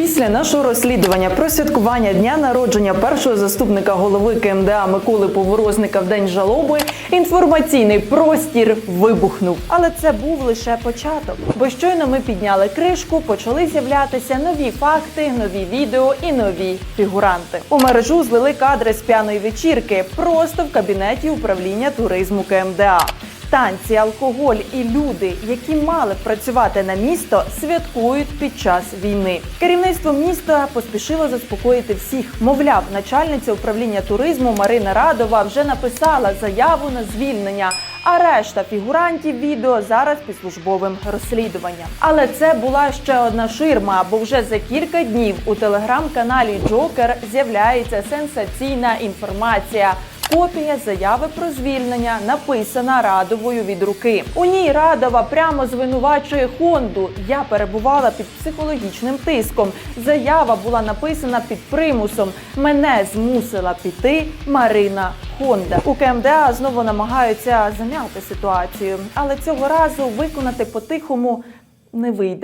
Після нашого розслідування про святкування дня народження першого заступника голови КМДА Миколи Поворозника в день жалоби інформаційний простір вибухнув. Але це був лише початок. Бо щойно ми підняли кришку, почали з'являтися нові факти, нові відео і нові фігуранти. У мережу злили кадри з п'яної вечірки просто в кабінеті управління туризму КМДА. Танці, алкоголь і люди, які мали працювати на місто, святкують під час війни. Керівництво міста поспішило заспокоїти всіх. Мовляв, начальниця управління туризму Марина Радова вже написала заяву на звільнення. А решта фігурантів відео зараз під службовим розслідуванням. Але це була ще одна ширма, бо вже за кілька днів у телеграм-каналі Джокер з'являється сенсаційна інформація. Копія заяви про звільнення написана Радовою від руки. У ній Радова прямо звинувачує Хонду. Я перебувала під психологічним тиском. Заява була написана під примусом. Мене змусила піти Марина Хонда. У КМДА знову намагаються зам'яти ситуацію, але цього разу виконати по-тихому не вийде.